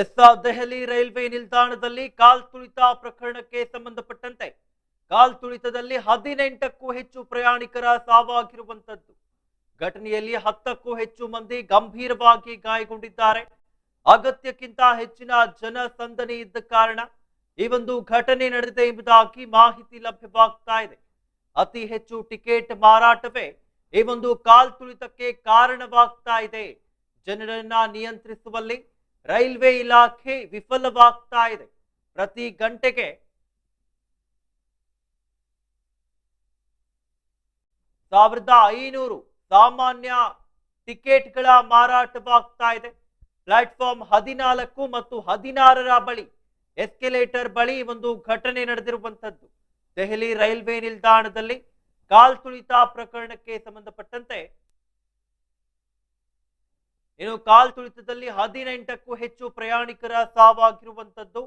S Delhi railway ನಿಲ್ದಾಣದಲ್ಲಿ ಕಾಲ್ ತುಳಿತ ಪ್ರಕರಣಕ್ಕೆ ಸಂಬಂಧಪಟ್ಟಂತೆ, ಕಾಲ್ ತುಳಿತದಲ್ಲಿ ಹದಿನೆಂಟಕ್ಕೂ ಹೆಚ್ಚು ಪ್ರಯಾಣಿಕರ ಸಾವಾಗಿರುವಂತದ್ದು ಘಟನೆಯಲ್ಲಿ ಹತ್ತಕ್ಕೂ ಹೆಚ್ಚು ಮಂದಿ ಗಂಭೀರವಾಗಿ ಗಾಯಗೊಂಡಿದ್ದಾರೆ. ಅಗತ್ಯಕ್ಕಿಂತ ಹೆಚ್ಚಿನ ಜನಸಂದಣಿ ಇದ್ದ ಕಾರಣ ಈ ಒಂದು ಘಟನೆ ನಡೆದಿದೆ ಎಂಬುದಾಗಿ ಮಾಹಿತಿ ಲಭ್ಯವಾಗ್ತಾ ಇದೆ. ಅತಿ ಹೆಚ್ಚು ಟಿಕೆಟ್ ಮಾರಾಟವೇ ಈ ಒಂದು ಕಾಲ್ ತುಳಿತಕ್ಕೆ ಕಾರಣವಾಗ್ತಾ ಇದೆ. ಜನರನ್ನ ನಿಯಂತ್ರಿಸುವಲ್ಲಿ ರೈಲ್ವೆ ಇಲಾಖೆ ವಿಫಲವಾಗ್ತಾ ಇದೆ. ಪ್ರತಿ ಗಂಟೆಗೆ ಸಾವಿರದ ಐನೂರು ಸಾಮಾನ್ಯ ಟಿಕೆಟ್ಗಳ ಮಾರಾಟವಾಗ್ತಾ ಇದೆ. ಪ್ಲಾಟ್ಫಾರ್ಮ್ ಹದಿನಾಲ್ಕು ಮತ್ತು ಹದಿನಾರರ ಬಳಿ, ಎಸ್ಕೆಲೇಟರ್ ಬಳಿ ಒಂದು ಘಟನೆ ನಡೆದಿರುವಂತದ್ದು ದೆಹಲಿ ರೈಲ್ವೆ ನಿಲ್ದಾಣದಲ್ಲಿ ಕಾಲ್ ತುಳಿತ ಪ್ರಕರಣಕ್ಕೆ ಸಂಬಂಧಪಟ್ಟಂತೆ ಇನ್ನು ಕಾಲ್ ತುಳಿತದಲ್ಲಿ ಹದಿನೆಂಟಕ್ಕೂ ಹೆಚ್ಚು ಪ್ರಯಾಣಿಕರ ಸಾವಾಗಿರುವಂತದ್ದು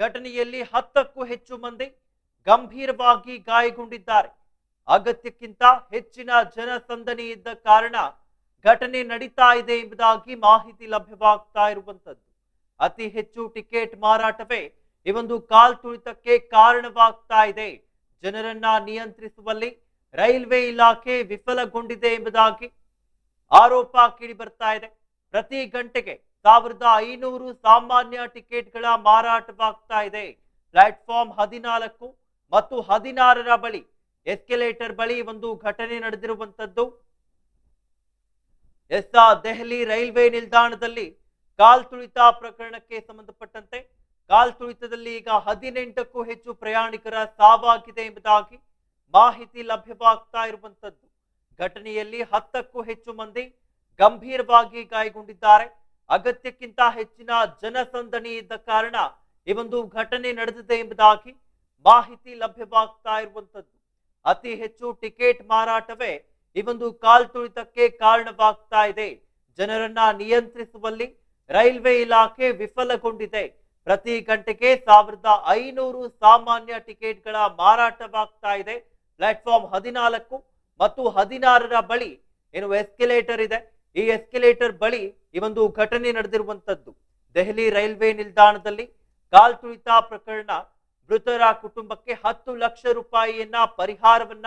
ಘಟನೆಯಲ್ಲಿ ಹತ್ತಕ್ಕೂ ಹೆಚ್ಚು ಮಂದಿ ಗಂಭೀರವಾಗಿ ಗಾಯಗೊಂಡಿದ್ದಾರೆ. ಅಗತ್ಯಕ್ಕಿಂತ ಹೆಚ್ಚಿನ ಜನಸಂದಣಿ ಇದ್ದ ಕಾರಣ ಘಟನೆ ನಡೀತಾ ಇದೆ ಎಂಬುದಾಗಿ ಮಾಹಿತಿ ಲಭ್ಯವಾಗ್ತಾ ಇರುವಂತದ್ದು ಅತಿ ಹೆಚ್ಚು ಟಿಕೆಟ್ ಮಾರಾಟವೇ ಈ ಒಂದು ಕಾಲ್ ತುಳಿತಕ್ಕೆ ಕಾರಣವಾಗ್ತಾ ಇದೆ. ಜನರನ್ನ ನಿಯಂತ್ರಿಸುವಲ್ಲಿ ರೈಲ್ವೆ ಇಲಾಖೆ ವಿಫಲಗೊಂಡಿದೆ ಎಂಬುದಾಗಿ ಆರೋಪ ಕೇಳಿ ಬರ್ತಾ ಇದೆ. ಪ್ರತಿ ಗಂಟೆಗೆ ಸಾವಿರದ ಐನೂರು ಸಾಮಾನ್ಯ ಟಿಕೆಟ್ಗಳ ಮಾರಾಟವಾಗ್ತಾ ಇದೆ. ಪ್ಲಾಟ್ಫಾರ್ಮ್ ಹದಿನಾಲ್ಕು ಮತ್ತು ಹದಿನಾರರ ಬಳಿ ಎಸ್ಕೆಲೇಟರ್ ಬಳಿ ಒಂದು ಘಟನೆ ನಡೆದಿರುವಂತದ್ದು ಎಸ್ ದೆಹಲಿ ರೈಲ್ವೆ ನಿಲ್ದಾಣದಲ್ಲಿ ಕಾಲ್ ತುಳಿತ ಪ್ರಕರಣಕ್ಕೆ ಸಂಬಂಧಪಟ್ಟಂತೆ ಕಾಲ್ ತುಳಿತದಲ್ಲಿ ಈಗ ಹದಿನೆಂಟಕ್ಕೂ ಹೆಚ್ಚು ಪ್ರಯಾಣಿಕರ ಸಾವಾಗಿದೆ ಎಂಬುದಾಗಿ ಮಾಹಿತಿ ಲಭ್ಯವಾಗ್ತಾ ಇರುವಂತದ್ದು ಘಟನೆಯಲ್ಲಿ ಹತ್ತಕ್ಕೂ ಹೆಚ್ಚು ಮಂದಿ ಗಂಭೀರವಾಗಿ ಗಾಯಗೊಂಡಿದ್ದಾರೆ. ಅಗತ್ಯಕ್ಕಿಂತ ಹೆಚ್ಚಿನ ಜನಸಂದಣಿ ಇದ್ದ ಕಾರಣ ಈ ಒಂದು ಘಟನೆ ನಡೆದಿದೆ ಎಂಬುದಾಗಿ ಮಾಹಿತಿ ಲಭ್ಯವಾಗ್ತಾ ಇರುವಂತದ್ದು ಅತಿ ಹೆಚ್ಚು ಟಿಕೆಟ್ ಮಾರಾಟವೇ ಈ ಒಂದು ಕಾಲ್ ತುಳಿತಕ್ಕೆ ಕಾರಣವಾಗ್ತಾ ಇದೆ. ಜನರನ್ನ ನಿಯಂತ್ರಿಸುವಲ್ಲಿ ರೈಲ್ವೆ ಇಲಾಖೆ ವಿಫಲಗೊಂಡಿದೆ. ಪ್ರತಿ ಗಂಟೆಗೆ ಸಾವಿರದ ಐನೂರು ಸಾಮಾನ್ಯ ಟಿಕೆಟ್ಗಳ ಮಾರಾಟವಾಗ್ತಾ ಇದೆ. ಪ್ಲಾಟ್ಫಾರ್ಮ್ ಹದಿನಾಲ್ಕು ಮತ್ತು ಹದಿನಾರರ ಬಳಿ, ಏನು ಎಸ್ಕಿಲೇಟರ್ ಇದೆ, ಈ ಎಸ್ಕಿಲೇಟರ್ ಬಳಿ ಈ ಒಂದು ಘಟನೆ ನಡೆದಿರುವಂತದ್ದು ದೆಹಲಿ ರೈಲ್ವೆ ನಿಲ್ದಾಣದಲ್ಲಿ ಕಾಲ್ ತುಳಿತ ಪ್ರಕರಣ ಮೃತರ ಕುಟುಂಬಕ್ಕೆ ಹತ್ತು ಲಕ್ಷ ರೂಪಾಯಿಯನ್ನ ಪರಿಹಾರವನ್ನ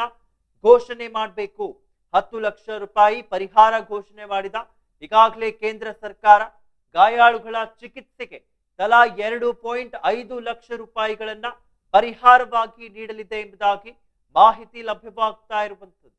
ಘೋಷಣೆ ಮಾಡಬೇಕು. ಹತ್ತು ಲಕ್ಷ ರೂಪಾಯಿ ಪರಿಹಾರ ಘೋಷಣೆ ಮಾಡಿದ ಈಗಾಗಲೇ ಕೇಂದ್ರ ಸರ್ಕಾರ ಗಾಯಾಳುಗಳ ಚಿಕಿತ್ಸೆಗೆ ತಲಾ ಎರಡು ಪಾಯಿಂಟ್ ಐದು ಲಕ್ಷ ರೂಪಾಯಿಗಳನ್ನ ಪರಿಹಾರವಾಗಿ ನೀಡಲಿದೆ ಎಂಬುದಾಗಿ ಮಾಹಿತಿ ಲಭ್ಯವಾಗ್ತಾ ಇರುವಂತದ್ದು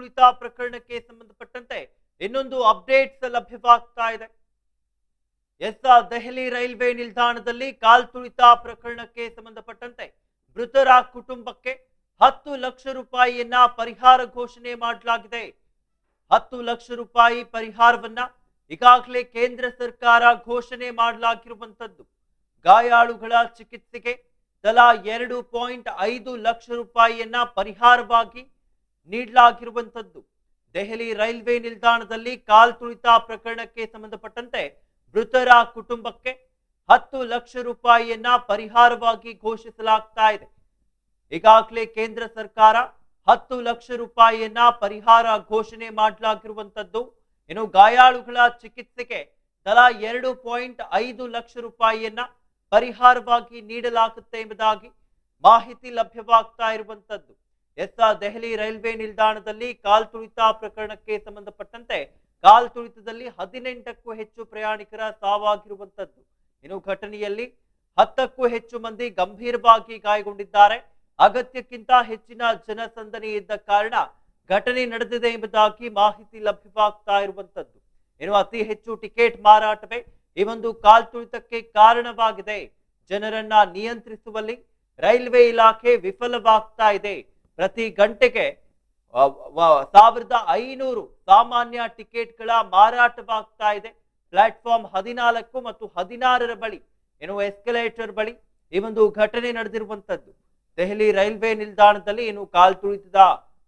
ಕಾಲ್ ತುಳಿತ ಪ್ರಕರಣಕ್ಕೆ ಸಂಬಂಧಪಟ್ಟಂತೆ ಇನ್ನೊಂದು ಅಪ್ಡೇಟ್ಸ್ ಲಭ್ಯವಾಗ್ತಾ ಇದೆ. ಎಸ್ ದೆಹಲಿ ರೈಲ್ವೆ ನಿಲ್ದಾಣದಲ್ಲಿ ಕಾಲ್ ತುಳಿತ ಪ್ರಕರಣಕ್ಕೆ ಸಂಬಂಧಪಟ್ಟಂತೆ ಮೃತರ ಕುಟುಂಬಕ್ಕೆ ಹತ್ತು ಲಕ್ಷ ರೂಪಾಯಿಯನ್ನ ಪರಿಹಾರ ಘೋಷಣೆ ಮಾಡಲಾಗಿದೆ. ಹತ್ತು ಲಕ್ಷ ರೂಪಾಯಿ ಪರಿಹಾರವನ್ನ ಈಗಾಗಲೇ ಕೇಂದ್ರ ಸರ್ಕಾರ ಘೋಷಣೆ ಮಾಡಲಾಗಿರುವಂತದ್ದು ಗಾಯಾಳುಗಳ ಚಿಕಿತ್ಸೆಗೆ ತಲಾ ಎರಡು ಪಾಯಿಂಟ್ ಐದು ಲಕ್ಷ ರೂಪಾಯಿಯನ್ನ ಪರಿಹಾರವಾಗಿ ನೀಡಲಾಗಿರುವಂತದ್ದು ದೆಹಲಿ ರೈಲ್ವೆ ನಿಲ್ದಾಣದಲ್ಲಿ ಕಾಲ್ ತುಳಿತ ಪ್ರಕರಣಕ್ಕೆ ಸಂಬಂಧಪಟ್ಟಂತೆ ಮೃತರ ಕುಟುಂಬಕ್ಕೆ ಹತ್ತು ಲಕ್ಷ ರೂಪಾಯಿಯನ್ನ ಪರಿಹಾರವಾಗಿ ಘೋಷಿಸಲಾಗ್ತಾ ಇದೆ. ಈಗಾಗಲೇ ಕೇಂದ್ರ ಸರ್ಕಾರ ಹತ್ತು ಲಕ್ಷ ರೂಪಾಯಿಯನ್ನ ಪರಿಹಾರ ಘೋಷಣೆ ಮಾಡಲಾಗಿರುವಂತದ್ದು ಇನ್ನು ಗಾಯಾಳುಗಳ ಚಿಕಿತ್ಸೆಗೆ ತಲಾ ಎರಡು ಪಾಯಿಂಟ್ ಐದು ಲಕ್ಷ ರೂಪಾಯಿಯನ್ನ ಪರಿಹಾರವಾಗಿ ನೀಡಲಾಗುತ್ತೆ ಎಂಬುದಾಗಿ ಮಾಹಿತಿ ಲಭ್ಯವಾಗ್ತಾ ಇರುವಂತದ್ದು ಎಸ್ ದೆಹಲಿ ರೈಲ್ವೆ ನಿಲ್ದಾಣದಲ್ಲಿ ಕಾಲ್ ತುಳಿತ ಪ್ರಕರಣಕ್ಕೆ ಸಂಬಂಧಪಟ್ಟಂತೆ ಕಾಲ್ ತುಳಿತದಲ್ಲಿ ಹದಿನೆಂಟಕ್ಕೂ ಹೆಚ್ಚು ಪ್ರಯಾಣಿಕರ ಸಾವಾಗಿರುವಂತದ್ದು ಇನ್ನು ಘಟನೆಯಲ್ಲಿ ಹತ್ತಕ್ಕೂ ಹೆಚ್ಚು ಮಂದಿ ಗಂಭೀರವಾಗಿ ಗಾಯಗೊಂಡಿದ್ದಾರೆ. ಅಗತ್ಯಕ್ಕಿಂತ ಹೆಚ್ಚಿನ ಜನಸಂದಣಿ ಇದ್ದ ಕಾರಣ ಘಟನೆ ನಡೆದಿದೆ ಎಂಬುದಾಗಿ ಮಾಹಿತಿ ಲಭ್ಯವಾಗ್ತಾ ಇರುವಂತದ್ದು ಇನ್ನು ಅತಿ ಹೆಚ್ಚು ಟಿಕೆಟ್ ಮಾರಾಟವೇ ಈ ಒಂದು ಕಾಲ್ ತುಳಿತಕ್ಕೆ ಕಾರಣವಾಗಿದೆ. ಜನರನ್ನ ನಿಯಂತ್ರಿಸುವಲ್ಲಿ ರೈಲ್ವೆ ಇಲಾಖೆ ವಿಫಲವಾಗ್ತಾ ಇದೆ. ಪ್ರತಿ ಗಂಟೆಗೆ ಸಾವಿರದ ಐನೂರು ಸಾಮಾನ್ಯ ಟಿಕೆಟ್ಗಳ ಮಾರಾಟವಾಗ್ತಾ ಇದೆ. ಪ್ಲಾಟ್ಫಾರ್ಮ್ ಹದಿನಾಲ್ಕು ಮತ್ತು ಹದಿನಾರರ ಬಳಿ, ಏನು ಎಸ್ಕಲೇಟರ್ ಬಳಿ ಈ ಒಂದು ಘಟನೆ ನಡೆದಿರುವಂತದ್ದು ದೆಹಲಿ ರೈಲ್ವೆ ನಿಲ್ದಾಣದಲ್ಲಿ ಏನು ಕಾಲ್ ತುಳಿತದ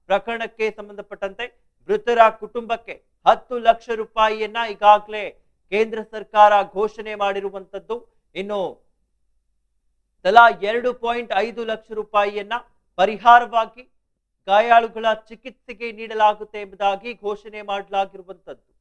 ಪ್ರಕರಣಕ್ಕೆ ಸಂಬಂಧಪಟ್ಟಂತೆ ಮೃತರ ಕುಟುಂಬಕ್ಕೆ ಹತ್ತು ಲಕ್ಷ ರೂಪಾಯಿಯನ್ನ ಈಗಾಗಲೇ ಕೇಂದ್ರ ಸರ್ಕಾರ ಘೋಷಣೆ ಮಾಡಿರುವಂತದ್ದು ಇನ್ನು ತಲಾ ಎರಡು ಪಾಯಿಂಟ್ ಐದು ಲಕ್ಷ ರೂಪಾಯಿಯನ್ನ ಪರಿಹಾರವಾಗಿ ಗಾಯಾಳುಗಳ ಚಿಕಿತ್ಸೆಗೆ ನೀಡಲಾಗುತ್ತೆ ಎಂಬುದಾಗಿ ಘೋಷಣೆ ಮಾಡಲಾಗಿರುವಂತದ್ದು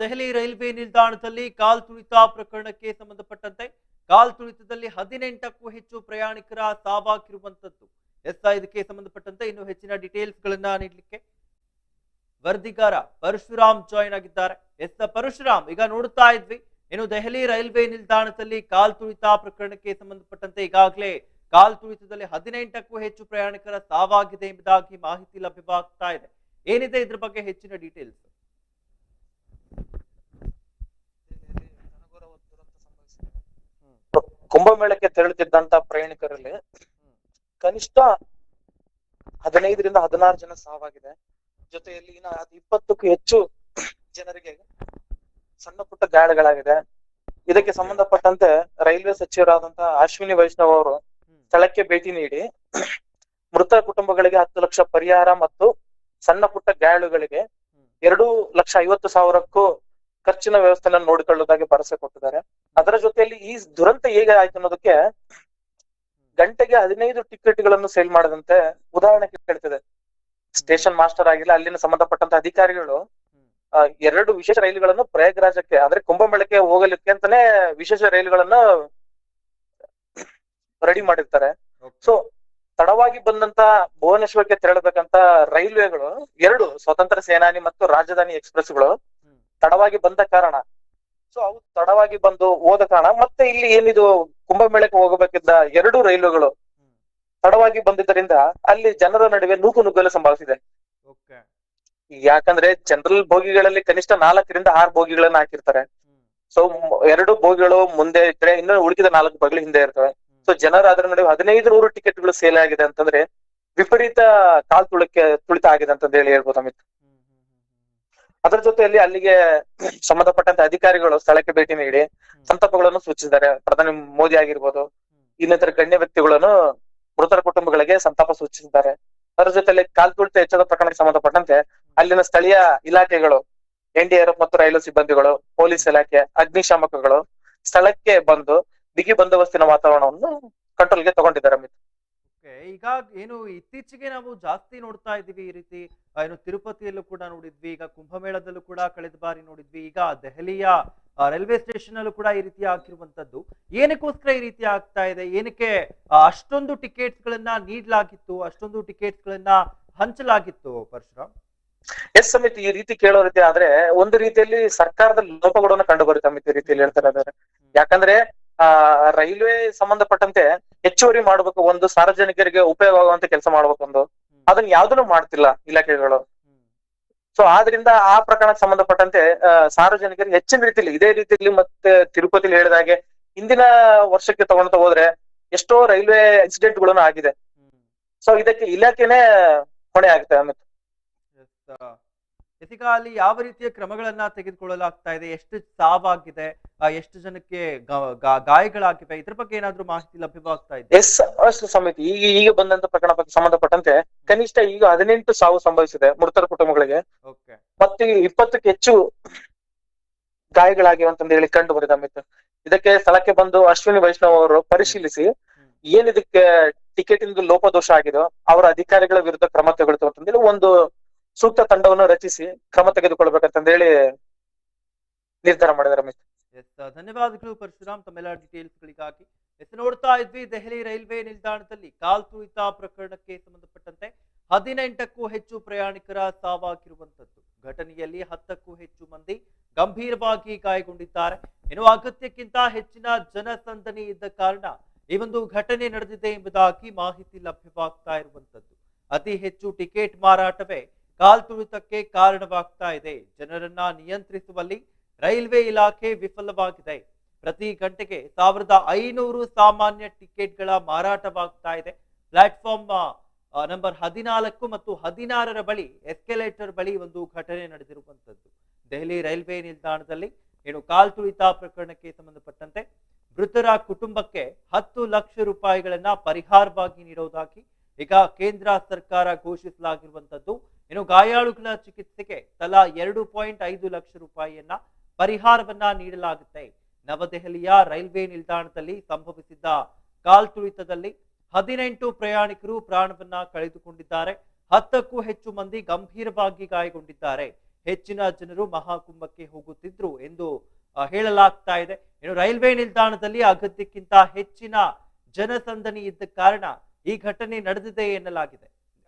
ದೆಹಲಿ ರೈಲ್ವೆ ನಿಲ್ದಾಣದಲ್ಲಿ ಕಾಲ್ ತುಳಿತ ಪ್ರಕರಣಕ್ಕೆ ಸಂಬಂಧಪಟ್ಟಂತೆ ಕಾಲ್ ತುಳಿತದಲ್ಲಿ ಹದಿನೆಂಟಕ್ಕೂ ಹೆಚ್ಚು ಪ್ರಯಾಣಿಕರ ಸಾವಾಗಿರುವಂತದ್ದು ಎಸ್ ಇದಕ್ಕೆ ಸಂಬಂಧಪಟ್ಟಂತೆ ಇನ್ನು ಹೆಚ್ಚಿನ ಡೀಟೇಲ್ಸ್ ಗಳನ್ನ ನೀಡಲಿಕ್ಕೆ ವರದಿಗಾರ ಪರಶುರಾಮ್ ಜಾಯಿನ್ ಆಗಿದ್ದಾರೆ. ಎಸ್ ಪರಶುರಾಮ್, ಈಗ ನೋಡ್ತಾ ಇದ್ವಿ. ಇನ್ನು ದೆಹಲಿ ರೈಲ್ವೆ ನಿಲ್ದಾಣದಲ್ಲಿ ಕಾಲ್ ತುಳಿತ ಪ್ರಕರಣಕ್ಕೆ ಸಂಬಂಧಪಟ್ಟಂತೆ ಈಗಾಗಲೇ ಕಾಲ್ ತುಳಿತದಲ್ಲಿ ಹದಿನೆಂಟಕ್ಕೂ ಹೆಚ್ಚು ಪ್ರಯಾಣಿಕರ ಸಾವಾಗಿದೆ ಎಂಬುದಾಗಿ ಮಾಹಿತಿ ಲಭ್ಯವಾಗ್ತಾ ಇದೆ. ಏನಿದೆ ಇದ್ರ ಬಗ್ಗೆ ಹೆಚ್ಚಿನ ಡೀಟೇಲ್ಸ್ ಕುಂಭಮೇಳಕ್ಕೆ ತೆರಳುತ್ತಿದ್ದಂತ ಪ್ರಯಾಣಿಕರಲ್ಲಿ ಕನಿಷ್ಠ ಹದಿನೈದರಿಂದ ಹದಿನಾರು ಜನ ಸಾವಾಗಿದೆ. ಜೊತೆಯಲ್ಲಿ ಇನ್ನ ಇಪ್ಪತ್ತಕ್ಕೂ ಹೆಚ್ಚು ಜನರಿಗೆ ಸಣ್ಣ ಪುಟ್ಟ ಗಾಯಗಳಾಗಿದೆ. ಇದಕ್ಕೆ ಸಂಬಂಧಪಟ್ಟಂತೆ ರೈಲ್ವೆ ಸಚಿವರಾದಂತಹ ಅಶ್ವಿನಿ ವೈಷ್ಣವ್ ಅವರು ಸ್ಥಳಕ್ಕೆ ಭೇಟಿ ನೀಡಿ ಮೃತ ಕುಟುಂಬಗಳಿಗೆ ಹತ್ತು ಲಕ್ಷ ಪರಿಹಾರ ಮತ್ತು ಸಣ್ಣ ಪುಟ್ಟ ಗಾಯಾಳುಗಳಿಗೆ ಎರಡು ಲಕ್ಷ ಐವತ್ತು ಸಾವಿರಕ್ಕೂ ಖರ್ಚಿನ ವ್ಯವಸ್ಥೆನ ನೋಡಿಕೊಳ್ಳೋದಾಗಿ ಭರವಸೆ ಕೊಟ್ಟಿದ್ದಾರೆ. ಅದರ ಜೊತೆಯಲ್ಲಿ ಈ ದುರಂತ ಹೇಗೆ ಆಯ್ತು ಅನ್ನೋದಕ್ಕೆ ಗಂಟೆಗೆ ಹದಿನೈದು ಟಿಕೆಟ್ಗಳನ್ನು ಸೇಲ್ ಮಾಡದಂತೆ ಉದಾಹರಣೆ ಕೇಳ್ತಿದೆ. ಸ್ಟೇಷನ್ ಮಾಸ್ಟರ್ ಆಗಿಲ್ಲ ಅಲ್ಲಿನ ಸಂಬಂಧಪಟ್ಟಂತ ಅಧಿಕಾರಿಗಳು ಎರಡು ವಿಶೇಷ ರೈಲುಗಳನ್ನು ಪ್ರಯಾಗ್ರಾಜಕ್ಕೆ ಅಂದ್ರೆ ಕುಂಭಮೇಳಕ್ಕೆ ಹೋಗಲಿಕ್ಕೆ ಅಂತಾನೆ ವಿಶೇಷ ರೈಲುಗಳನ್ನ ರೆಡಿ ಮಾಡಿರ್ತಾರೆ. ಸೊ ತಡವಾಗಿ ಬಂದಂತ ಭುವನೇಶ್ವರಕ್ಕೆ ತೆರಳಬೇಕಂತ ರೈಲ್ವೆಗಳು ಎರಡು ಸ್ವತಂತ್ರ ಸೇನಾನಿ ಮತ್ತು ರಾಜಧಾನಿ ಎಕ್ಸ್ಪ್ರೆಸ್ಗಳು ತಡವಾಗಿ ಬಂದ ಕಾರಣ. ಸೊ ಅವು ತಡವಾಗಿ ಬಂದು ಹೋದ ಕಾರಣ ಮತ್ತೆ ಇಲ್ಲಿ ಏನಿದು ಕುಂಭಮೇಳಕ್ಕೆ ಹೋಗಬೇಕಿದ್ದ ಎರಡು ರೈಲುಗಳು ತಡವಾಗಿ ಬಂದಿದ್ದರಿಂದ ಅಲ್ಲಿ ಜನರ ನಡುವೆ ನೂಕು ನುಗ್ಗಲು ಸಂಭವಿಸಿದೆ. ಯಾಕಂದ್ರೆ ಜನರಲ್ ಬೋಗಿಗಳಲ್ಲಿ ಕನಿಷ್ಠ ನಾಲ್ಕರಿಂದ ಆರು ಬೋಗಿಗಳನ್ನ ಹಾಕಿರ್ತಾರೆ. ಸೊ ಎರಡು ಬೋಗಿಗಳು ಮುಂದೆ ಇದ್ರೆ ಇನ್ನು ಉಳಿದ ನಾಲ್ಕು ಬೋಗಿಗಳು ಹಿಂದೆ ಇರ್ತವೆ. ಸೊ ಜನರ ಅದರ ನಡುವೆ ಹದಿನೈದು ನೂರು ಟಿಕೆಟ್ಗಳು ಸೇಲ್ ಆಗಿದೆ ಅಂತಂದ್ರೆ ವಿಪರೀತ ಕಾಲ್ ತುಳಕ್ಕೆ ತುಳಿತ ಆಗಿದೆ ಅಂತ ಹೇಳಿ ಹೇಳ್ಬೋದು ಅಮಿತ್. ಅದರ ಜೊತೆಯಲ್ಲಿ ಅಲ್ಲಿಗೆ ಸಂಬಂಧಪಟ್ಟಂತ ಅಧಿಕಾರಿಗಳು ಸ್ಥಳಕ್ಕೆ ಭೇಟಿ ನೀಡಿ ಸಂತಾಪಗಳನ್ನು ಸೂಚಿಸಿದ್ದಾರೆ. ಪ್ರಧಾನಿ ಮೋದಿ ಆಗಿರ್ಬೋದು ಇನ್ನಿತರ ಗಣ್ಯ ವ್ಯಕ್ತಿಗಳನ್ನು ಮೃತರ ಕುಟುಂಬಗಳಿಗೆ ಸಂತಾಪ ಸೂಚಿಸಿದ್ದಾರೆ. ಅದರ ಜೊತೆಯಲ್ಲಿ ಕಾಲ್ ತುಳಿತ ಹೆಚ್ಚಾದ ಪ್ರಕರಣಕ್ಕೆ ಸಂಬಂಧಪಟ್ಟಂತೆ ಅಲ್ಲಿನ ಸ್ಥಳೀಯ ಇಲಾಖೆಗಳು ಎನ್ಡಿಆರ್ಎಫ್ ಮತ್ತು ರೈಲು ಸಿಬ್ಬಂದಿಗಳು ಪೊಲೀಸ್ ಇಲಾಖೆ ಅಗ್ನಿಶಾಮಕಗಳು ಸ್ಥಳಕ್ಕೆ ಬಂದು ಬಿಗಿ ಬಂದೋಬಸ್ತಿನ ವಾತಾವರಣವನ್ನು ಕಂಟ್ರೋಲ್ಗೆ ತಗೊಂಡಿದ್ದಾರೆ ಈಗ ಏನು ಇತ್ತೀಚೆಗೆ ನಾವು ಜಾಸ್ತಿ ನೋಡ್ತಾ ಇದ್ದೀವಿ ಈ ರೀತಿ ಏನು ತಿರುಪತಿಯಲ್ಲೂ ಕೂಡ ನೋಡಿದ್ವಿ ಈಗ ಕುಂಭಮೇಳದಲ್ಲೂ ಕೂಡ ಕಳೆದ ಬಾರಿ ನೋಡಿದ್ವಿ ಈಗ ದೆಹಲಿಯ ರೈಲ್ವೆ ಸ್ಟೇಷನ್ ಅಲ್ಲೂ ಕೂಡ ಈ ರೀತಿ ಆಗಿರುವಂತದ್ದು ಏನಕ್ಕೋಸ್ಕರ ಈ ರೀತಿ ಆಗ್ತಾ ಇದೆ? ಏನಕ್ಕೆ ಅಷ್ಟೊಂದು ಟಿಕೆಟ್ಸ್ ಗಳನ್ನ ನೀಡಲಾಗಿತ್ತು ಅಷ್ಟೊಂದು ಟಿಕೆಟ್ಸ್ ಗಳನ್ನ ಹಂಚಲಾಗಿತ್ತು ಪರಶುರಾಮ್? ಎಸ್ ಸಮಿತಿ ಈ ರೀತಿ ಕೇಳೋ ರೀತಿ ಆದ್ರೆ ಒಂದು ರೀತಿಯಲ್ಲಿ ಸರ್ಕಾರದ ಲೋಪಗಳನ್ನು ಕಂಡು ಬರುತ್ತೆ ಸಮಿತಿ ಈ ರೀತಿಯಲ್ಲಿ ಹೇಳ್ತಾರೆ ಯಾಕಂದ್ರೆ ಆ ರೈಲ್ವೆ ಸಂಬಂಧಪಟ್ಟಂತೆ ಹೆಚ್ಚುವರಿ ಮಾಡ್ಬೇಕು ಒಂದು ಸಾರ್ವಜನಿಕರಿಗೆ ಉಪಯೋಗ ಆಗುವಂತ ಕೆಲಸ ಮಾಡ್ಬೇಕು ಒಂದು. ಅದನ್ನ ಯಾವ್ದನ್ನು ಮಾಡ್ತಿಲ್ಲ ಇಲಾಖೆಗಳು. ಸೊ ಆದ್ರಿಂದ ಆ ಪ್ರಕರಣಕ್ಕೆ ಸಂಬಂಧಪಟ್ಟಂತೆ ಸಾರ್ವಜನಿಕರು ಹೆಚ್ಚಿನ ರೀತಿಯಲ್ಲಿ ಇದೇ ರೀತಿಯಲ್ಲಿ ಮತ್ತೆ ತಿರುಪತಿಲಿ ಹೇಳಿದ ಹಾಗೆ ಹಿಂದಿನ ವರ್ಷಕ್ಕೆ ತಗೊಂತ ಹೋದ್ರೆ ಎಷ್ಟೋ ರೈಲ್ವೆ ಆಕ್ಸಿಡೆಂಟ್ಗಳನ್ನು ಆಗಿದೆ. ಸೊ ಇದಕ್ಕೆ ಇಲಾಖೆನೇ ಹೊಣೆ ಆಗುತ್ತೆ ಅಮಿತ್ ಎಸ್ ಅಲ್ಲಿ ಯಾವ ರೀತಿಯ ಕ್ರಮಗಳನ್ನ ತೆಗೆದುಕೊಳ್ಳಲಾಗ್ತಾ ಇದೆ? ಎಷ್ಟು ಸಾವಾಗಿದೆ? ಎಷ್ಟು ಜನಕ್ಕೆ ಗಾಯಗಳಾಗಿವೆ? ಇದ್ರ ಬಗ್ಗೆ ಏನಾದ್ರೂ ಮಾಹಿತಿ ಲಭ್ಯವಾಗ್ತಾ ಇದೆ? ಎಸ್ ಅಷ್ಟು ಸಮಿತಿ ಈಗ ಈಗ ಬಂದಂತ ಪ್ರಕರಣ ಬಗ್ಗೆ ಸಂಬಂಧಪಟ್ಟಂತೆ ಕನಿಷ್ಠ ಈಗ ಹದಿನೆಂಟು ಸಾವು ಸಂಭವಿಸಿದೆ ಮೃತರ ಕುಟುಂಬಗಳಿಗೆ. ಮತ್ತೆ ಇಪ್ಪತ್ತಕ್ಕೆ ಹೆಚ್ಚು ಗಾಯಗಳಾಗಿವೆ ಅಂತ ಹೇಳಿ ಕಂಡು ಬರುತ್ತೆ ಅಮಿತ್. ಇದಕ್ಕೆ ಸ್ಥಳಕ್ಕೆ ಬಂದು ಅಶ್ವಿನಿ ವೈಷ್ಣವ್ ಅವರು ಪರಿಶೀಲಿಸಿ ಏನ್ ಇದಕ್ಕೆ ಟಿಕೆಟ್ ಇಂದು ಲೋಪದೋಷ ಆಗಿದೋ ಅವರ ಅಧಿಕಾರಿಗಳ ವಿರುದ್ಧ ಕ್ರಮ ತೆಗೆದುಕೊಳ್ಳುತ್ತೆ ಅಂತಂದೇಳಿ ಒಂದು ಸೂಕ್ತ ತಂಡವನ್ನು ರಚಿಸಿ ಕ್ರಮ ತೆಗೆದುಕೊಳ್ಬೇಕಂತಂದೇಳಿ ನಿರ್ಧಾರ ಮಾಡಿದ್ದಾರೆ ರಮೇಶ್. ಧನ್ಯವಾದಗಳು ಪರಶುರಾಮ್. ತಮ್ಮೆಲ್ಲ ಡೀಟೇಲ್ಸ್ ಗಳಿಗಾಗಿ ಎಸ್ ನೋಡ್ತಾ ಇದ್ವಿ. ದೆಹಲಿ ರೈಲ್ವೆ ನಿಲ್ದಾಣದಲ್ಲಿ ಕಾಲ್ ತುಳಿತ ಪ್ರಕರಣಕ್ಕೆ ಸಂಬಂಧಪಟ್ಟಂತೆ ಹದಿನೆಂಟಕ್ಕೂ ಹೆಚ್ಚು ಪ್ರಯಾಣಿಕರ ಸಾವಾಗಿರುವಂತದ್ದು ಘಟನೆಯಲ್ಲಿ ಹತ್ತಕ್ಕೂ ಹೆಚ್ಚು ಮಂದಿ ಗಂಭೀರವಾಗಿ ಗಾಯಗೊಂಡಿದ್ದಾರೆ. ಇನ್ನು ಅಗತ್ಯಕ್ಕಿಂತ ಹೆಚ್ಚಿನ ಜನಸಂದಣಿ ಇದ್ದ ಕಾರಣ ಈ ಒಂದು ಘಟನೆ ನಡೆದಿದೆ ಎಂಬುದಾಗಿ ಮಾಹಿತಿ ಲಭ್ಯವಾಗ್ತಾ ಇರುವಂತದ್ದು ಅತಿ ಹೆಚ್ಚು ಟಿಕೆಟ್ ಮಾರಾಟವೇ ಕಾಲ್ ತುಳಿತಕ್ಕೆ ಕಾರಣವಾಗ್ತಾ ಇದೆ. ಜನರನ್ನ ನಿಯಂತ್ರಿಸುವಲ್ಲಿ ರೈಲ್ವೆ ಇಲಾಖೆ ವಿಫಲವಾಗಿದೆ. ಪ್ರತಿ ಗಂಟೆಗೆ ಸಾವಿರದ ಐನೂರು ಸಾಮಾನ್ಯ ಟಿಕೆಟ್ಗಳ ಮಾರಾಟವಾಗ್ತಾ ಇದೆ. ಪ್ಲಾಟ್ಫಾರ್ಮ್ ನಂಬರ್ ಹದಿನಾಲ್ಕು ಮತ್ತು ಹದಿನಾರರ ಬಳಿ, ಎಸ್ಕೆಲೇಟರ್ ಬಳಿ ಒಂದು ಘಟನೆ ನಡೆದಿರುವಂತದ್ದು ದೆಹಲಿ ರೈಲ್ವೆ ನಿಲ್ದಾಣದಲ್ಲಿ ಏನು ಕಾಲ್ ತುಳಿತ ಪ್ರಕರಣಕ್ಕೆ ಸಂಬಂಧಪಟ್ಟಂತೆ ಮೃತರ ಕುಟುಂಬಕ್ಕೆ ಹತ್ತು ಲಕ್ಷ ರೂಪಾಯಿಗಳನ್ನ ಪರಿಹಾರವಾಗಿ ನೀಡುವುದಾಗಿ ಈಗ ಕೇಂದ್ರ ಸರ್ಕಾರ ಘೋಷಿಸಲಾಗಿರುವಂತದ್ದು ಇನ್ನು ಗಾಯಾಳುಗಳ ಚಿಕಿತ್ಸೆಗೆ ತಲಾ ಎರಡು ಪಾಯಿಂಟ್ ಐದು ಲಕ್ಷ ರೂಪಾಯಿಯನ್ನ ಪರಿಹಾರವನ್ನ ನೀಡಲಾಗುತ್ತೆ. ನವದೆಹಲಿಯ ರೈಲ್ವೆ ನಿಲ್ದಾಣದಲ್ಲಿ ಸಂಭವಿಸಿದ್ದ ಕಾಲ್ ತುಳಿತದಲ್ಲಿ ಹದಿನೆಂಟು ಪ್ರಯಾಣಿಕರು ಪ್ರಾಣವನ್ನ ಕಳೆದುಕೊಂಡಿದ್ದಾರೆ. ಹತ್ತಕ್ಕೂ ಹೆಚ್ಚು ಮಂದಿ ಗಂಭೀರವಾಗಿ ಗಾಯಗೊಂಡಿದ್ದಾರೆ. ಹೆಚ್ಚಿನ ಜನರು ಮಹಾಕುಂಭಕ್ಕೆ ಹೋಗುತ್ತಿದ್ರು ಎಂದು ಹೇಳಲಾಗ್ತಾ ಇದೆ. ಇನ್ನು ರೈಲ್ವೆ ನಿಲ್ದಾಣದಲ್ಲಿ ಅಗತ್ಯಕ್ಕಿಂತ ಹೆಚ್ಚಿನ ಜನಸಂದಣಿ ಇದ್ದ ಕಾರಣ ಈ ಘಟನೆ ನಡೆದಿದೆ ಎನ್ನಲಾಗಿದೆ.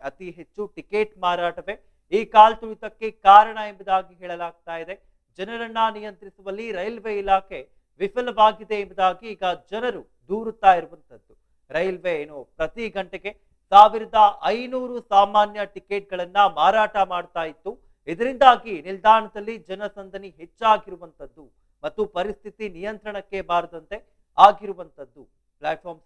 ಅತಿ ಹೆಚ್ಚು ಟಿಕೆಟ್ ಮಾರಾಟವೇ ಈ ಕಾಲ್ತುಳಿತಕ್ಕೆ ಕಾರಣ ಎಂಬುದಾಗಿ ಹೇಳಲಾಗ್ತಾ ಇದೆ. ಜನರನ್ನ ನಿಯಂತ್ರಿಸುವಲ್ಲಿ ರೈಲ್ವೆ ಇಲಾಖೆ ವಿಫಲವಾಗಿದೆ ಎಂಬುದಾಗಿ ಈಗ ಜನರು ದೂರುತ್ತಾ ಇರುವಂತದ್ದು ರೈಲ್ವೆ ಏನು ಪ್ರತಿ ಗಂಟೆಗೆ ಸಾವಿರದ ಐನೂರು ಸಾಮಾನ್ಯ ಟಿಕೆಟ್ಗಳನ್ನ ಮಾರಾಟ ಮಾಡ್ತಾ ಇತ್ತು. ಇದರಿಂದಾಗಿ ನಿಲ್ದಾಣದಲ್ಲಿ ಜನಸಂದಣಿ ಹೆಚ್ಚಾಗಿರುವಂತದ್ದು ಮತ್ತು ಪರಿಸ್ಥಿತಿ ನಿಯಂತ್ರಣಕ್ಕೆ ಬಾರದಂತೆ ಆಗಿರುವಂತದ್ದು ಪ್ಲಾಟ್ಫಾರ್ಮ್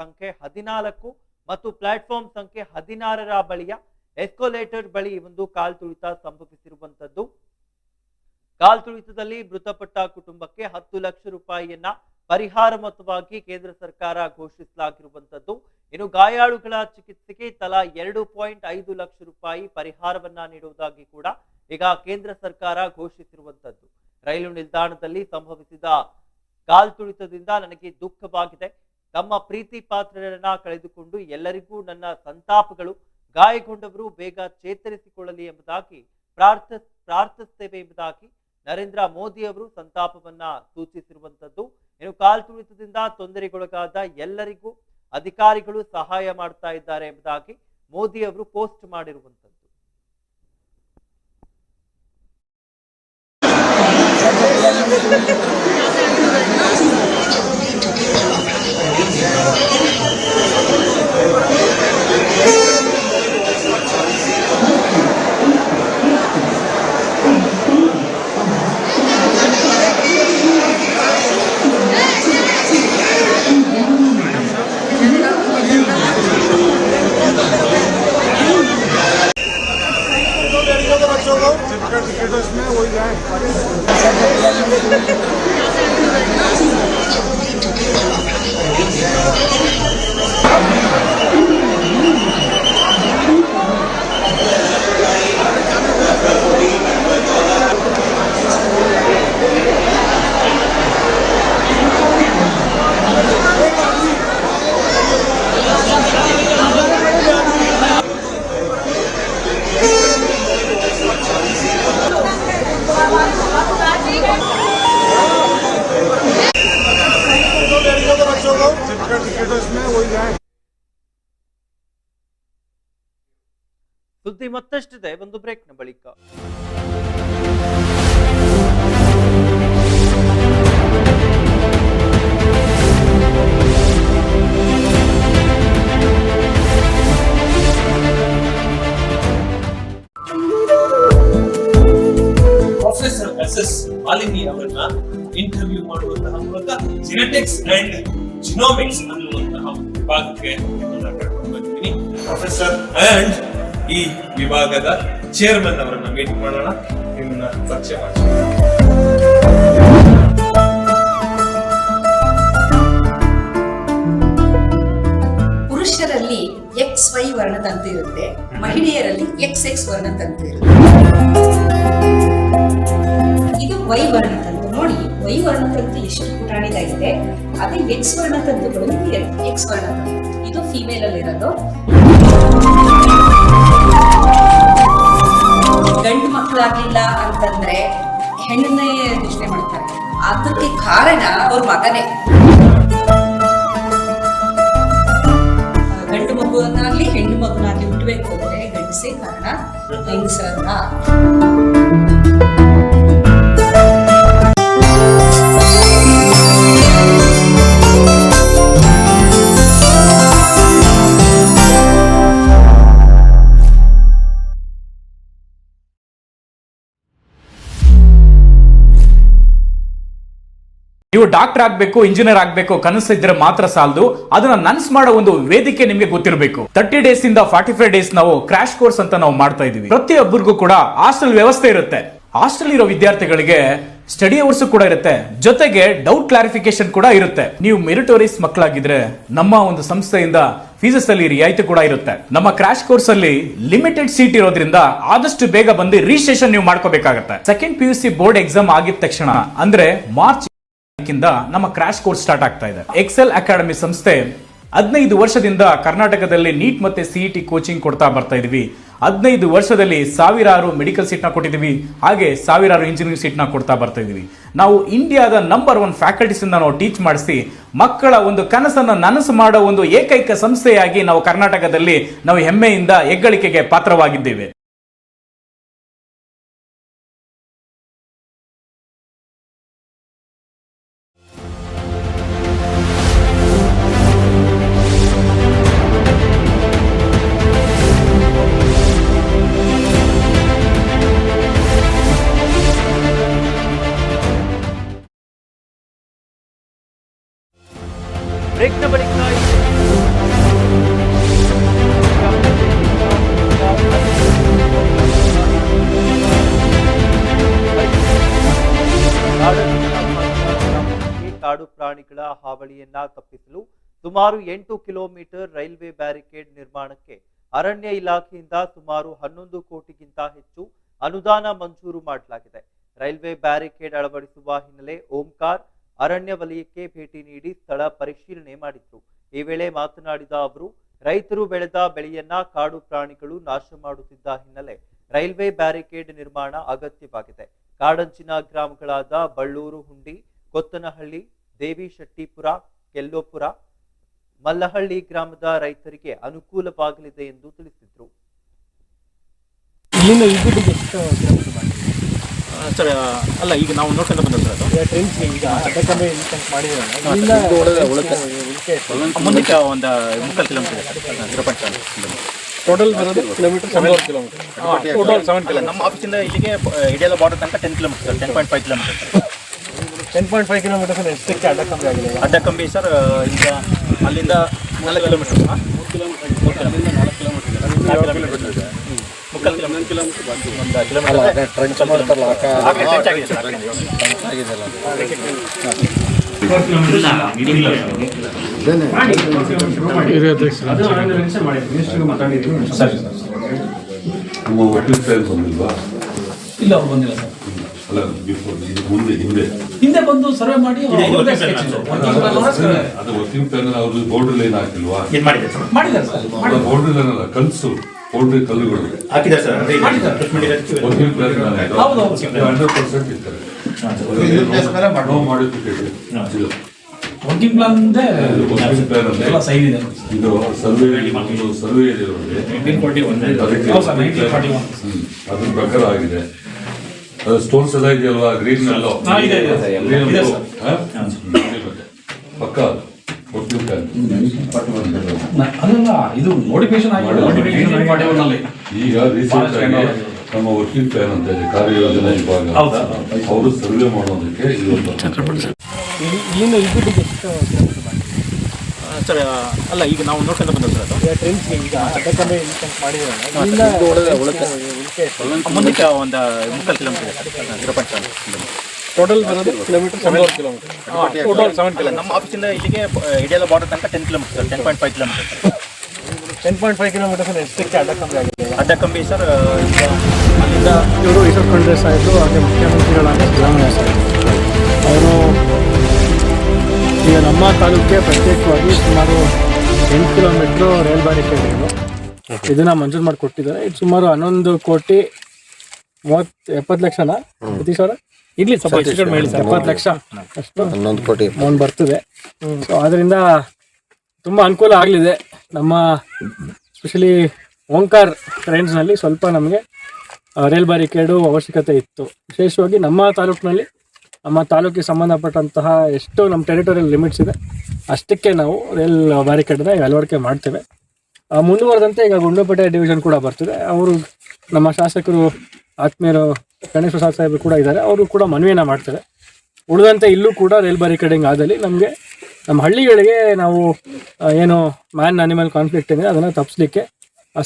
ಸಂಖ್ಯೆ ಹದಿನಾಲ್ಕು ಮತ್ತು ಪ್ಲಾಟ್ಫಾರ್ಮ್ ಸಂಖ್ಯೆ ಹದಿನಾರರ ಬಳಿಯ ಎಸ್ಕೋಲೇಟರ್ ಬಳಿ ಒಂದು ಕಾಲ್ ತುಳಿತ ಸಂಭವಿಸಿರುವಂತದ್ದು ಕಾಲ್ ತುಳಿತದಲ್ಲಿ ಮೃತಪಟ್ಟ ಕುಟುಂಬಕ್ಕೆ ಹತ್ತು ಲಕ್ಷ ರೂಪಾಯಿಯನ್ನ ಪರಿಹಾರ ಮೊತ್ತವಾಗಿ ಕೇಂದ್ರ ಸರ್ಕಾರ ಘೋಷಿಸಲಾಗಿರುವಂತದ್ದು ಇನ್ನು ಗಾಯಾಳುಗಳ ಚಿಕಿತ್ಸೆಗೆ ತಲಾ ಎರಡು ಪಾಯಿಂಟ್ ಐದು ಲಕ್ಷ ರೂಪಾಯಿ ಪರಿಹಾರವನ್ನ ನೀಡುವುದಾಗಿ ಕೂಡ ಈಗ ಕೇಂದ್ರ ಸರ್ಕಾರ ಘೋಷಿಸಿರುವಂತದ್ದು ರೈಲು ನಿಲ್ದಾಣದಲ್ಲಿ ಸಂಭವಿಸಿದ ಕಾಲ್ತುಳಿತದಿಂದ ನನಗೆ ದುಃಖವಾಗಿದೆ. ತಮ್ಮ ಪ್ರೀತಿ ಪಾತ್ರರನ್ನ ಕಳೆದುಕೊಂಡು ಎಲ್ಲರಿಗೂ ನನ್ನ ಸಂತಾಪಗಳು. ಗಾಯಗೊಂಡವರು ಬೇಗ ಚೇತರಿಸಿಕೊಳ್ಳಲಿ ಎಂಬುದಾಗಿ ಪ್ರಾರ್ಥ, ಪ್ರಾರ್ಥಿಸುತ್ತೇವೆ ಎಂಬುದಾಗಿ ನರೇಂದ್ರ ಮೋದಿ ಅವರು ಸಂತಾಪವನ್ನ ಸೂಚಿಸಿರುವಂತದ್ದು ಇನ್ನು ಕಾಲ್ತುಳಿತದಿಂದ ತೊಂದರೆಗೊಳಗಾದ ಎಲ್ಲರಿಗೂ ಅಧಿಕಾರಿಗಳು ಸಹಾಯ ಮಾಡ್ತಾ ಇದ್ದಾರೆ ಎಂಬುದಾಗಿ ಮೋದಿ ಅವರು ಪೋಸ್ಟ್ ಮಾಡಿರುವಂತದ್ದು Thank you. ವಿಭಾಗಕ್ಕೆ ಕರ್ಕೊಂಡು ಬಂದಿದ್ದೀನಿ ಪ್ರೊಫೆಸರ್. ಅಂಡ್ ಈ ವಿಭಾಗದ ಚೇರ್ಮನ್ ಅವರನ್ನ ಮೀಟ್ ಮಾಡೋಣ. ನಿಮ್ಮನ್ನ ಪರಿಚಯ ಮಾಡ್ತೀನಿ. ಪುರುಷರಲ್ಲಿ ಎಕ್ಸ್ ವೈ ವರ್ಣತಂತು ಇರುತ್ತೆ. ಮಹಿಳೆಯರಲ್ಲಿ ಎಕ್ಸ್ ಎಕ್ಸ್ ವರ್ಣತಂತು ಇರುತ್ತೆ. ಇದು ವೈ ವರ್ಣತಂತು. ನೋಡಿ, ವೈ ವರ್ಣತಂತು ಎಷ್ಟು ಪುಟಾಣಿದಾಗಿದೆ ಅದೇ ಎಕ್ಸ್ ವರ್ಣತಂತುಗಳು ಎಕ್ಸ್ ವರ್ಣತಂತು ಇದು ಫಿಮೇಲ್ ಅಲ್ಲಿ ಇರೋದು. ಗಂಡು ಮಕ್ಕಳಾಗ್ಲಿಲ್ಲ ಅಂತಂದ್ರೆ ಹೆಣ್ಣನ್ನೇ ಯೋಚನೆ ಮಾಡ್ತಾರೆ. ಅದಕ್ಕೆ ಕಾರಣ ಅವ್ರ ಮಗನೇ. ಗಂಡು ಮಗುವನ್ನಾಗ್ಲಿ ಹೆಣ್ಣು ಮಗುನಾಗ್ಲಿ ಹುಟ್ಟಬೇಕು ಅಂದ್ರೆ ಗಂಡಸೇ ಕಾರಣ. ಹೆಂಗಸರನ್ನ. ಡಾಕ್ಟರ್ ಆಗ್ಬೇಕು, ಇಂಜಿನಿಯರ್ ಆಗ್ಬೇಕು ಕನಸಿದ್ರೆ ಮಾತ್ರ ಸಾಲದು. ಅದನ್ನ ನನ್ಸ್ ಮಾಡೋ ಒಂದು ವೇದಿಕೆ ನಿಮ್ಗೆ ಗೊತ್ತಿರಬೇಕು. ತರ್ಟಿ ಡೇಸ್ ಇಂದ ಫಾರ್ಟಿ ಫೈವ್ ಡೇಸ್ ನಾವು ಕ್ರಾಶ್ ಕೋರ್ಸ್ ಅಂತ ನಾವು ಮಾಡ್ತಾ ಇದೀವಿ ಪ್ರತಿಯೊಬ್ಬರಿಗೂ ಕೂಡ ಹಾಸ್ಟೆಲ್ ವ್ಯವಸ್ಥೆ ಇರುತ್ತೆ. ಹಾಸ್ಟೆಲ್ ಇರೋ ವಿದ್ಯಾರ್ಥಿಗಳಿಗೆ ಸ್ಟಡಿ ಅವರ್ಸ್ ಕೂಡ ಇರುತ್ತೆ. ಜೊತೆಗೆ ಡೌಟ್ ಕ್ಲಾರಿಫಿಕೇಶನ್ ಕೂಡ ಇರುತ್ತೆ. ನೀವು ಮೆರಿಟೋರಿಯಸ್ ಮಕ್ಕಳಾಗಿದ್ರೆ ನಮ್ಮ ಒಂದು ಸಂಸ್ಥೆಯಿಂದ ಫೀಸಸ್ ಅಲ್ಲಿ ರಿಯಾಯಿತಿ ಕೂಡ ಇರುತ್ತೆ. ನಮ್ಮ ಕ್ರಾಶ್ ಕೋರ್ಸ್ ಅಲ್ಲಿ ಲಿಮಿಟೆಡ್ ಸೀಟ್ ಇರೋದ್ರಿಂದ ಆದಷ್ಟು ಬೇಗ ಬಂದು ರಿಜಿಸ್ಟ್ರೇಷನ್ ನೀವು ಮಾಡ್ಕೋಬೇಕಾಗತ್ತೆ. Second P U C board exam ಆಗಿದ ತಕ್ಷಣ, ಅಂದ್ರೆ ಮಾರ್ಚ್ ನಮ್ಮ ಕ್ರಾಶ್ ಕೋರ್ಸ್ ಸ್ಟಾರ್ಟ್ ಆಗ್ತಾ ಇದೆ. ಎಕ್ಸೆಲ್ ಅಕಾಡೆಮಿ ಸಂಸ್ಥೆ ಹದಿನೈದು ವರ್ಷದಿಂದ ಕರ್ನಾಟಕದಲ್ಲಿ ನೀಟ್ ಮತ್ತೆ ಸಿಇಟಿ ಕೋಚಿಂಗ್ ಕೊಡ್ತಾ ಬರ್ತಾ ಇದೀವಿ. ಹದಿನೈದು ವರ್ಷದಲ್ಲಿ ಸಾವಿರಾರು ಮೆಡಿಕಲ್ ಸೀಟ್ನ ಕೊಟ್ಟಿದ್ದೀವಿ ಹಾಗೆ ಸಾವಿರಾರು ಇಂಜಿನಿಯರಿಂಗ್ ಸೀಟ್ನ ಕೊಡ್ತಾ ಬರ್ತಾ ಇದೀವಿ. ನಾವು ಇಂಡಿಯಾದ ನಂಬರ್ ಒನ್ ಫ್ಯಾಕಲ್ಟೀಸ್ ಇಂದ ನಾವು ಟೀಚ್ ಮಾಡಿಸಿ, ಮಕ್ಕಳ ಒಂದು ಕನಸನ್ನು ನನಸು ಮಾಡೋ ಒಂದು ಏಕೈಕ ಸಂಸ್ಥೆಯಾಗಿ ನಾವು ಕರ್ನಾಟಕದಲ್ಲಿ ನಾವು ಹೆಮ್ಮೆಯಿಂದ ಹೆಗ್ಗಳಿಕೆಗೆ ಪಾತ್ರವಾಗಿದ್ದೇವೆ. ಸುಮಾರು ಎಂಟು ಕಿಲೋಮೀಟರ್ ರೈಲ್ವೆ ಬ್ಯಾರಿಕೇಡ್ ನಿರ್ಮಾಣಕ್ಕೆ ಅರಣ್ಯ ಇಲಾಖೆಯಿಂದ ಸುಮಾರು ಹನ್ನೊಂದು ಕೋಟಿಗಿಂತ ಹೆಚ್ಚು ಅನುದಾನ ಮಂಜೂರು ಮಾಡಲಾಗಿದೆ. ರೈಲ್ವೆ ಬ್ಯಾರಿಕೇಡ್ ಅಳವಡಿಸುವ ಹಿನ್ನೆಲೆ ಓಂಕಾರ್, ಅರಣ್ಯ ವಲಯಕ್ಕೆ ಭೇಟಿ ನೀಡಿ ಸ್ಥಳ ಪರಿಶೀಲನೆ ಮಾಡಿದ್ರು. ಈ ವೇಳೆ ಮಾತನಾಡಿದ ಅವರು, ರೈತರು ಬೆಳೆದ ಬೆಳೆಯನ್ನ ಕಾಡು ಪ್ರಾಣಿಗಳು ನಾಶ ಮಾಡುತ್ತಿದ್ದ ಹಿನ್ನೆಲೆ ರೈಲ್ವೆ ಬ್ಯಾರಿಕೇಡ್ ನಿರ್ಮಾಣ ಅಗತ್ಯವಾಗಿದೆ. ಕಾಡಂಚಿನ ಗ್ರಾಮಗಳಾದ ಬಳ್ಳೂರು, ಹುಂಡಿ, ಕೊತ್ತನಹಳ್ಳಿ ದೇವಿ ಶೆಟ್ಟಿಪುರ ಕೆಲ್ಲೋಪುರ ಮಲ್ಲಹಳ್ಳಿ ಗ್ರಾಮದ ರೈತರಿಗೆ ಅನುಕೂಲವಾಗಲಿದೆ ಎಂದು ತಿಳಿಸಿದ್ರು. ಸರ್ ಅಲ್ಲ ಈಗ ನಾವು ನೋಡ್ಕೊಂಡು ಬಂದ ಸರ್ ಮುಂದಕ್ಕೆ ಒಂದು ಮುಕ್ಕಾಲು kilometre zero point seven total ಬರೋದು kilometre seven kilometre. Total seven kilometre. ನಮ್ಮ ಆಫೀಸಿಂದ ಇಲ್ಲಿಗೆ ಇಂಡಿಯಾದ ಬಾರ್ಡರ್ ತನಕ ten kilometre ten point five kilometre ten point five kilometres ಎಷ್ಟಕ್ಕೆ ಅಡ್ಡಕಂಬೆ ಆಗಿದೆ ಅಡ್ಡ ಕಂಬಿ ಸರ್ ಈಗ ಅಲ್ಲಿಂದ ನಾಲ್ಕು ಕಿಲೋಮೀಟರ್ ಮೂರು ಕಿಲೋಮೀಟರ್ ಮೂರು ಕಿಲೋಮೀಟರ್ ನಾಲ್ಕು ಕಿಲೋಮೀಟರ್ ಕಿಲೋಮೀಟರ್ ಮುಕ್ಕಾಲು ಕಿಲೋಮೀಟರ್ ಕಿಲೋಮೀಟರ್ ಒಂದು ಕಿಲೋಮೀಟರ್ ಟ್ರೆಂಚ್ ಮಾಡ್ತಾರಲ್ಲ ಇಲ್ಲ ಅವ್ರು ಬಂದಿಲ್ಲ ಸರ್ ಅಲ್ಲ ಬಿಫೋರ್ ಮುಂದೆ ಹಿಂದೆ. ಹಿಂದೆ ಬಂದು ಸರ್ವೆ ಮಾಡಿ. ಅದು ವರ್ಕಿಂಗ್ ಪ್ಯಾನಲ್ ಅವ್ರದ್ದು ಬೌಂಡ್ರಿ ಲೈನ್ ಹಾಕಿಲ್ವಾ? ಏನ್ ಮಾಡಿದೆ ಸರ್? ಮಾಡಿದ್ದಾರೆ ಸರ್ ಬೌಂಡ್ರಿ ಲೈನ್ ಅಲ್ಲ ಕಲ್ಸು ಬೌಂಡ್ರಿ ಕಲ್ಲುಗಳು. ಹಾಕಿದ್ದಾರೆ ಸರ್ ಅದೇ ಮಾಡಿದ್ದಾರೆ. ವಕೀಲ ಪ್ಯಾನಲ್ ಹೌದು, ಹೌದು. ಹಂಡ್ರೆಡ್ ಪರ್ಸೆಂಟ್ ಇರ್ತಾರೆ ಮಾಡಿಫಿಕೇಶನ್ ಇದು. ವರ್ಕಿಂಗ್ ಪ್ಲಾನ್ ಪ್ಯಾನಲ್ ಎಲ್ಲ ಸೈನ್ ಇದೆ. ಇದು ಸರ್ವೆ ಇದು ಸರ್ವೆ ಇದೆ ಅದಕ್ಕೆ. ಅದ್ರ ಪ್ರಕಾರ ಆಗಿದೆ. ಸ್ಟೋನ್ಸ್ ಎಲ್ಲ ಇದೆಯಲ್ವಾ? ಗ್ರೀನ್ ಎಲ್ಲ. ಪಕ್ಕ ಇದು ಈಗ ರೀಸೆಂಟ್ ಆಗಿ ನಮ್ಮ ವರ್ಕಿಂಗ್ ಪ್ಲಾನ್ ಅಂತ ಇದೆ ಕಾರ್ಯಯೋಜನೆ ವಿಭಾಗ. ಅವರು ಸರ್ವೆ ಮಾಡೋದಕ್ಕೆ ಸರ್. ಅಲ್ಲ ಈಗ ನಾವು ನೋಡ್ಕೊಂಡು ಬಂದ ಸರ್ ಅದು. ಟ್ರೆಂಚ್ ಈಗ ಅಡ್ಡಕಂಬೆ ಮುಂದಕ್ಕೆ ಒಂದು ಮುಕ್ಕಾಲು kilometre zero point seven total ಬರೋದು kilometre seven kilometre total seven kilo ನಮ್ಮ ಆಫೀಸಿಂದ ಇಲ್ಲಿಗೆ ಇಡಿಯಲ್ಲ ಬಾರ್ಡರ್ ತನಕ ten kilometre sir ten point five kilometre ten point five kilometres ಎಷ್ಟಕ್ಕೆ ಅಡ್ಡಕಂಬೆ ಆಗಿದೆ. ಅಡ್ಡ ಕಂಬಿ ಸರ್ ಈಗ ಅಲ್ಲಿಂದ ಇವರು ಈಶ್ವರ್ ಖಂಡ್ರೆ ಸಾಹೇಬರು ಹಾಗೆ ಮುಖ್ಯಮಂತ್ರಿಗಳಾದ ಸಿದ್ದರಾಮಯ್ಯ ಸಾಹೇಬರು ಅವರು ಈಗ ನಮ್ಮ ತಾಲೂಕಿಗೆ ಪ್ರತ್ಯೇಕವಾಗಿ ಸುಮಾರು ಎಂಟು ಕಿಲೋಮೀಟ್ರು ರೈಲ್ ಬ್ಯಾರಿಕೇಡ್ ಇದೆ ಇದನ್ನ ಮಂಜೂರು ಮಾಡಿ ಕೊಟ್ಟಿದ್ದಾರೆ. ಇದು ಸುಮಾರು ಹನ್ನೊಂದು ಕೋಟಿ ಮೂವತ್ ಎಪ್ಪತ್ತು ಲಕ್ಷನಾ ಸತೀಶ್ ಅವರ? ಇರ್ಲಿ ಸ್ವಲ್ಪ ಹೆಚ್ಚು ಕಡಿಮೆ ಹೇಳಿ ಸರ್. ಎಪ್ಪತ್ತು ಲಕ್ಷ. ಅಷ್ಟು ಹನ್ನೊಂದು ಕೋಟಿ. ಅಮೌಂಟ್ ಬರ್ತದೆ. ಸೊ ಅದರಿಂದ ತುಂಬಾ ಅನುಕೂಲ ಆಗಲಿದೆ. ನಮ್ಮ ಸ್ಪೆಷಲಿ ಓಂಕಾರ್ ಟ್ರೈನ್ಸ್ನಲ್ಲಿ ಸ್ವಲ್ಪ ನಮಗೆ ರೈಲ್ ಬ್ಯಾರಿಕೇಡು ಅವಶ್ಯಕತೆ ಇತ್ತು. ವಿಶೇಷವಾಗಿ ನಮ್ಮ ತಾಲೂಕಿನಲ್ಲಿ ನಮ್ಮ ತಾಲೂಕಿಗೆ ಸಂಬಂಧಪಟ್ಟಂತಹ ಎಷ್ಟು ನಮ್ಮ ಟೆರಿಟೋರಿಯಲ್ ಲಿಮಿಟ್ಸ್ ಇದೆ. ಅಷ್ಟಕ್ಕೆ ನಾವು ರೈಲ್ ಬ್ಯಾರಿಕೇಡನ್ನ ಅಳವಡಿಕೆ ಮಾಡ್ತೇವೆ. ಮುಂದುವರೆದಂತೆ ಈಗ ಗುಂಡ್ಲುಪೇಟೆ ಡಿವಿಷನ್ ಕೂಡ ಬರ್ತದೆ. ಅವರು ನಮ್ಮ ಶಾಸಕರು ಆತ್ಮೀಯರು ಗಣೇಶ್ ಪ್ರಸಾದ್ ಸಾಹೇಬರು ಕೂಡ ಇದ್ದಾರೆ. ಅವರು ಕೂಡ ಮನವಿಯನ್ನು ಮಾಡ್ತಾರೆ. ಉಳಿದಂತೆ ಇಲ್ಲೂ ಕೂಡ ರೈಲ್ ಬ್ಯಾರಿಕೇಡಿಂಗ್ ಆದಲ್ಲಿ ನಮಗೆ ನಮ್ಮ ಹಳ್ಳಿಗಳಿಗೆ ನಾವು ಏನು ಮ್ಯಾನ್ ಅನಿಮಲ್ ಕಾನ್ಫ್ಲಿಕ್ಟ್ ಏನಿದೆ ಅದನ್ನು ತಪ್ಪಿಸ್ಲಿಕ್ಕೆ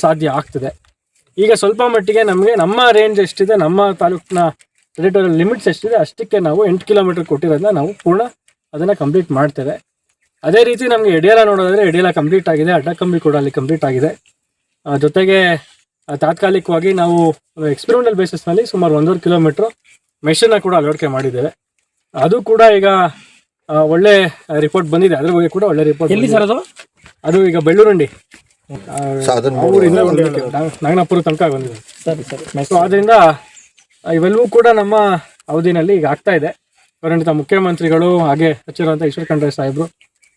ಸಾಧ್ಯ ಆಗ್ತದೆ. ಈಗ ಸ್ವಲ್ಪ ಮಟ್ಟಿಗೆ ನಮಗೆ ನಮ್ಮ ರೇಂಜ್ ಎಷ್ಟಿದೆ, ನಮ್ಮ ತಾಲೂಕಿನ ಟೆರಿಟೋರಿಯಲ್ ಲಿಮಿಟ್ಸ್ ಎಷ್ಟಿದೆ, ಅಷ್ಟಕ್ಕೆ ನಾವು ಎಂಟು ಕಿಲೋಮೀಟರ್ ಕೊಟ್ಟಿರೋದನ್ನ ನಾವು ಪೂರ್ಣ ಅದನ್ನು ಕಂಪ್ಲೀಟ್ ಮಾಡ್ತೇವೆ. ಅದೇ ರೀತಿ ನಮಗೆ ಎಡಿಯಾಲ ನೋಡೋದಾದ್ರೆ ಎಡಿಯಾಲ ಕಂಪ್ಲೀಟ್ ಆಗಿದೆ ಅಡ್ಡಕಂಬಿ ಕೂಡ ಅಲ್ಲಿ ಕಂಪ್ಲೀಟ್ ಆಗಿದೆ. ಜೊತೆಗೆ ತಾತ್ಕಾಲಿಕವಾಗಿ ನಾವು ಎಕ್ಸ್ಪೆರಿಮೆಂಟಲ್ ಬೇಸಿಸ್ನಲ್ಲಿ ಸುಮಾರು ಒಂದೂವರೆ ಕಿಲೋಮೀಟ್ರ್ ಮೆಷನ್ನ ಕೂಡ ಅಳವಡಿಕೆ ಮಾಡಿದ್ದೇವೆ. ಅದು ಕೂಡ ಈಗ ಒಳ್ಳೆ ರಿಪೋರ್ಟ್ ಬಂದಿದೆ. ಅದ್ರ ಬಗ್ಗೆ ಕೂಡ ಒಳ್ಳೆ ರಿಪೋರ್ಟ್ ಎಲ್ಲಿ ಸರ್ ಅದು? ಅದು ಈಗ ಬೆಳ್ಳೂರಂಡಿ. ಊರಿಂದ. ನಾಗನಾಪುರ ತನಕ ಬಂದಿದೆ. ಸರಿ ಸರಿ. ಸೊ ಆದ್ರಿಂದ ಇವೆಲ್ಲವೂ ಕೂಡ ನಮ್ಮ ಅವಧಿನಲ್ಲಿ ಈಗ ಆಗ್ತಾ ಇದೆ. ಖಂಡಿತ ಮುಖ್ಯಮಂತ್ರಿಗಳು ಹಾಗೆ ಸಚಿವರಂತ ಈಶ್ವರ ಖಂಡ್ರೆ ಸಾಹೇಬರು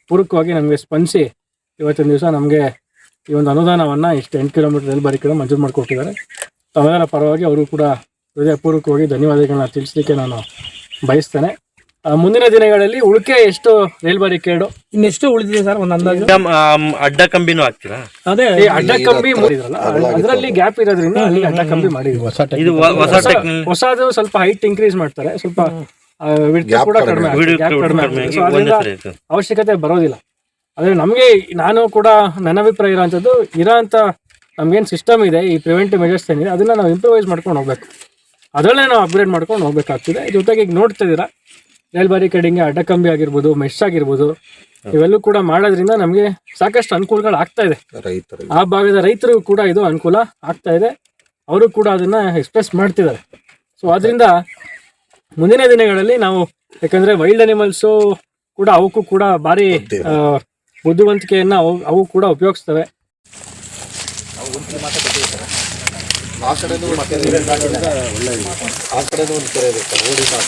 ಪೂರಕವಾಗಿ ನಮಗೆ ಸ್ಪಂದಿಸಿ ಇವತ್ತಿನ ದಿವಸ ನಮಗೆ ಈ ಒಂದು ಅನುದಾನವನ್ನು ಇಷ್ಟು ಎಂಟು ಕಿಲೋಮೀಟರ್ ಎಲ್ಲಿ ಬಾರಿಕೆಗಳು ಮಂಜೂರು ಮಾಡಿಕೊಟ್ಟಿದ್ದಾರೆ. ತಮ್ಮೆಲ್ಲರ ಪರವಾಗಿ ಅವರು ಕೂಡ ಹೃದಯಪೂರ್ವಕವಾಗಿ ಧನ್ಯವಾದಗಳನ್ನ ತಿಳಿಸಲಿಕ್ಕೆ ನಾನು ಬಯಸ್ತೇನೆ. ಆ, ಮುಂದಿನ ದಿನಗಳಲ್ಲಿ ಉಳಿಕೆ ಎಷ್ಟು ರೈಲ್ ಬ್ಯಾರಿಕೇಡು ಇನ್ನೆಷ್ಟು ಉಳಿದಿದೆ ಸರ್ ಒಂದು ಅಂದಾಜು? ಅಡ್ಡ ಕಂಬಿನೂ ಹಾಕ್ತೀರಾ? ಅದೇ ಈ ಅಡ್ಡ ಕಂಬಿ ಮಾಡಿದ್ರಲ್ಲ ಅದರಲ್ಲಿ ಗ್ಯಾಪ್ ಇರೋದ್ರಿಂದ ಅಲ್ಲಿ ಅಡ್ಡ ಕಂಬಿ ಮಾಡಿದ್ವಿ ಹೊಸದು ಸ್ವಲ್ಪ ಹೈಟ್ ಇನ್ಕ್ರೀಸ್ ಮಾಡ್ತಾರೆ. ಸ್ವಲ್ಪ ಕೂಡ ಕಡಿಮೆ ಆಗುತ್ತೆ, gap ಕಡಿಮೆ ಆಗುತ್ತೆ. So ಅದರಿಂದ ಅವಶ್ಯಕತೆ ಬರೋದಿಲ್ಲ. ಆದರೆ ನಮಗೆ ನಾನು ಕೂಡ ನನ್ನ ಅಭಿಪ್ರಾಯ ಇರೋಂಥದ್ದು ಇರೋಂಥ ನಮ್ಗೇನು ಸಿಸ್ಟಮ್ ಇದೆ ಈ ಪ್ರಿವೆಂಟಿವ್ ಮೆಜರ್ಸ್ ಏನಿದೆ ಅದನ್ನ ನಾವು ಇಂಪ್ರೂವೈಸ್ ಮಾಡ್ಕೊಂಡು ಹೋಗ್ಬೇಕು. ಅದರಲ್ಲೇ ನಾವು ಅಪ್ಗ್ರೇಡ್ ಮಾಡ್ಕೊಂಡು ಹೋಗ್ಬೇಕಾಗ್ತದೆ. ಜೊತೆಗೆ ಈಗ ನೋಡ್ತಾ ಇದ್ದೀರಾ ರೈಲ್ ಬ್ಯಾರಿಕೇಡಿಂಗ್ ಅಡ್ಡಕಂಬಿ ಆಗಿರ್ಬೋದು ಮೆಶ್ ಆಗಿರ್ಬೋದು ಇವೆಲ್ಲೂ ಕೂಡ ಮಾಡೋದ್ರಿಂದ ನಮಗೆ ಸಾಕಷ್ಟು ಅನುಕೂಲಗಳು ಆಗ್ತಾ ಇದೆ. ಆ ಭಾಗದ ರೈತರಿಗೂ ಕೂಡ ಇದು ಅನುಕೂಲ ಆಗ್ತಾ ಇದೆ. ಅವರು ಕೂಡ ಅದನ್ನ ಎಕ್ಸ್ಪ್ರೆಸ್ ಮಾಡ್ತಿದ್ದಾರೆ. ಸೊ ಅದರಿಂದ ಮುಂದಿನ ದಿನಗಳಲ್ಲಿ ನಾವು ಯಾಕಂದ್ರೆ ವೈಲ್ಡ್ ಅನಿಮಲ್ಸು ಕೂಡ ಅವಕ್ಕೂ ಕೂಡ ಭಾರಿ ಬುದ್ಧಿವಂತಿಕೆಯನ್ನ ಅವು ಅವು ಕೂಡ ಉಪಯೋಗಿಸ್ತವೆ. ಒಂದು ಕೆರೆ ಓಡಿ ಆ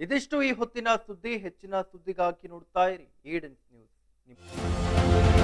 ಇದಿಷ್ಟು ಈ ಹೊತ್ತಿನ ಸುದ್ದಿ ಹೆಚ್ಚಿನ ಸುದ್ದಿಗಾಗಿ ನೋಡ್ತಾ ಇರಿ. ಈಡನ್ಸ್ ನ್ಯೂಸ್. 你。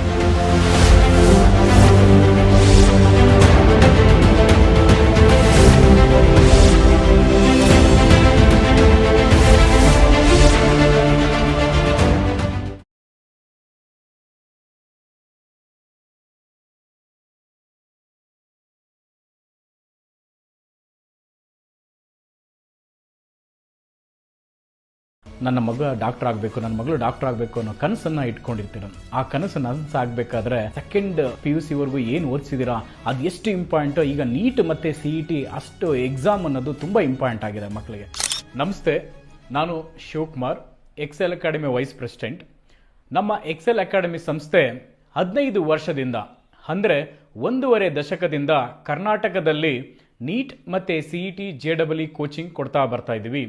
ನನ್ನ ಮಗ ಡಾಕ್ಟರ್ ಆಗಬೇಕು, ನನ್ನ ಮಗಳು ಡಾಕ್ಟರ್ ಆಗಬೇಕು ಅನ್ನೋ ಕನಸನ್ನ ಇಟ್ಕೊಂಡಿರ್ತೀರ. ಆ ಕನಸು ನನಸಾಗಬೇಕಾದ್ರೆ ಸೆಕೆಂಡ್ ಪಿ ಯು ಸಿವರೆಗೂ ಏನು ಓದಿಸಿದ್ದೀರಾ ಅದು ಎಷ್ಟು ಇಂಪಾರ್ಟೆಂಟ್ ಈಗ ನೀಟ್ ಮತ್ತು ಸಿ ಇ ಟಿ ಅಷ್ಟು ಎಕ್ಸಾಮ್ ಅನ್ನೋದು ತುಂಬ ಇಂಪಾರ್ಟೆಂಟ್ ಆಗಿದೆ ಮಕ್ಕಳಿಗೆ ನಮಸ್ತೆ, ನಾನು Shivakumar Excel academy vice president ನಮ್ಮ ಎಕ್ಸೆಲ್ ಅಕಾಡೆಮಿ ಸಂಸ್ಥೆ ಹದಿನೈದು ವರ್ಷದಿಂದ, ಅಂದರೆ ಒಂದೂವರೆ ದಶಕದಿಂದ ಕರ್ನಾಟಕದಲ್ಲಿ ನೀಟ್ ಮತ್ತು C E T J double E coaching ಕೊಡ್ತಾ ಬರ್ತಾ ಇದ್ದೀವಿ.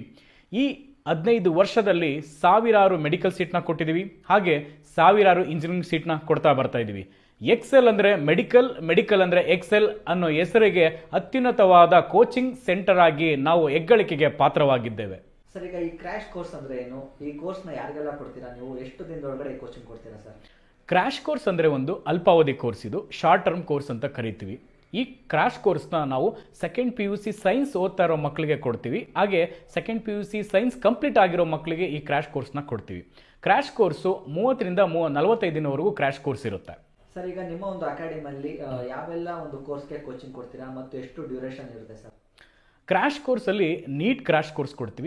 ಈ ಹದಿನೈದು ವರ್ಷದಲ್ಲಿ ಸಾವಿರಾರು ಮೆಡಿಕಲ್ ಸೀಟ್ನ ಕೊಟ್ಟಿದ್ದೀವಿ ಹಾಗೆ ಸಾವಿರಾರು ಇಂಜಿನಿಯರಿಂಗ್ ಸೀಟ್ನ ಕೊಡ್ತಾ ಬರ್ತಾ ಇದ್ದೀವಿ ಎಕ್ಸೆಲ್ ಅಂದರೆ ಮೆಡಿಕಲ್ ಮೆಡಿಕಲ್ ಅಂದರೆ ಎಕ್ಸೆಲ್ ಅನ್ನೋ ಹೆಸರಿಗೆ ಅತ್ಯುನ್ನತವಾದ ಕೋಚಿಂಗ್ ಸೆಂಟರ್ ಆಗಿ ನಾವು ಹೆಗ್ಗಳಿಕೆಗೆ ಪಾತ್ರವಾಗಿದ್ದೇವೆ. ಸರ್ ಈಗ ಈ ಕ್ರ್ಯಾಶ್ ಕೋರ್ಸ್ ಅಂದ್ರೆ ಏನು? ಈ ಕೋರ್ಸ್ನ ಯಾರಿಗೆಲ್ಲ ಕೊಡ್ತೀರಾ ನೀವು? ಎಷ್ಟು ದಿನದೊಳಗಡೆ ಈ ಕೋಚಿಂಗ್ ಕೊಡ್ತೀರಾ ಸರ್? ಕ್ರ್ಯಾಶ್ ಕೋರ್ಸ್ ಅಂದರೆ ಒಂದು ಅಲ್ಪಾವಧಿ ಕೋರ್ಸ್ ಇದು. ಶಾರ್ಟ್ ಟರ್ಮ್ ಕೋರ್ಸ್ ಅಂತ ಕರಿತೀವಿ. ಈ ಕ್ರಾಶ್ ಕೋರ್ಸ್ನ ನಾವು second P U C science ಓದ್ತಾ ಇರೋ ಮಕ್ಕಳಿಗೆ ಕೊಡ್ತೀವಿ. ಹಾಗೆ second P U C science complete ಆಗಿರೋ ಮಕ್ಕಳಿಗೆ ಈ ಕ್ರ್ಯಾಶ್ ಕೋರ್ಸ್ನ ಕೊಡ್ತೀವಿ. ಕ್ರಾಶ್ ಕೋರ್ಸು ಮೂವತ್ತರಿಂದ ಮೂವ ನಲವತ್ತೈದು ದಿನವರೆಗೂ ಕ್ರ್ಯಾಶ್ ಕೋರ್ಸ್ ಇರುತ್ತೆ. ಸರ್ ಈಗ ನಿಮ್ಮ ಒಂದು ಅಕಾಡೆಮಿಯಲ್ಲಿ ಯಾವೆಲ್ಲ ಒಂದು ಕೋರ್ಸ್ಗೆ ಕೋಚಿಂಗ್ ಕೊಡ್ತೀರಾ ಮತ್ತು ಎಷ್ಟು ಡ್ಯೂರೇಷನ್ ಇರುತ್ತೆ ಸರ್ ಕ್ರ್ಯಾಶ್ ಕೋರ್ಸಲ್ಲಿ ನೀಟ್ ಕ್ರ್ಯಾಶ್ ಕೋರ್ಸ್ ಕೊಡ್ತೀವಿ.